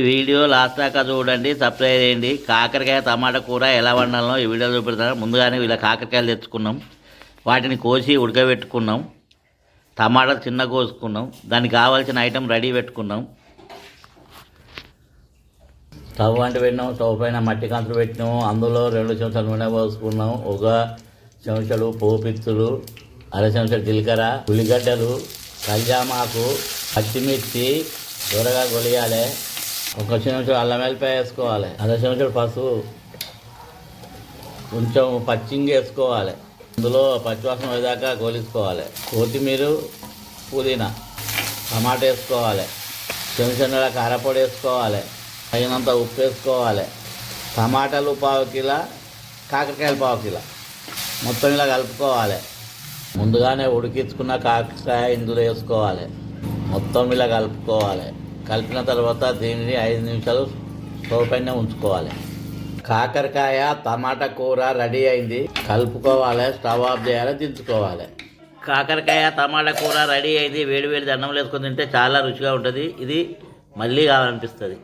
ఈ video last దాకా చూడండి సబ్స్క్రైబ్ చేయండి. కాకరకాయ టమాటా కూర ఎలా వండాలో ఈ వీడియో చూపెడతాను ముందుగానే ఇలా కాకరకాయలు తెచ్చుకున్నాం. వాటిని కోసి ఉడకబెట్టుకున్నాం. టమాటా చిన్న కోసుకున్నాం. దానికి కావాల్సిన ఐటెం రెడీ పెట్టుకున్నాం. స్టవ్ అంటే పెట్టినాం స్టవ్ పైన మట్టి కంచులు పెట్టినాము అందులో రెండు చెంచాలు నూనె పోసుకున్నాం. ఒక చెంచాడు పోపిత్తులు అర చెంచాడు జీలకర్ర ఉల్లిగడ్డలు కల్జామాకు పచ్చిమిర్చి దూరగా కొలియాలి ఒక చెంచాడు అల్లం వెల్లిపాయ వేసుకోవాలి అర చెంచాడు పసుపు కొంచెం పచ్చింగ్ వేసుకోవాలి. అందులో పచ్చివాసన వేదాకా గోలించుకోవాలి. కొత్తిమీర పుదీనా టమాటా వేసుకోవాలి. చెంచా కారపొడి వేసుకోవాలి. తగినంత ఉప్పు వేసుకోవాలి. టమాటాలు పావు కిలో కాకరకాయలు పావు కిలో. మొత్తం ఇలా కలుపుకోవాలి. ముందుగానే ఉడికించుకున్న కాకరకాయ ఇందులో వేసుకోవాలి. మొత్తం ఇలా కలుపుకోవాలి. కలిపిన తర్వాత దీనిని ఐదు నిమిషాలు స్టవ్ పైన ఉంచుకోవాలి. కాకరకాయ టమాటా కూర రెడీ అయింది. కలుపుకోవాలి స్టవ్ ఆఫ్ చేయాలి దించుకోవాలి. కాకరకాయ టమాటా కూర రెడీ అయింది. వేడి వేడి దండం వేసుకొని తింటే చాలా రుచిగా ఉంటుంది. ఇది మళ్ళీ కావాలనిపిస్తుంది.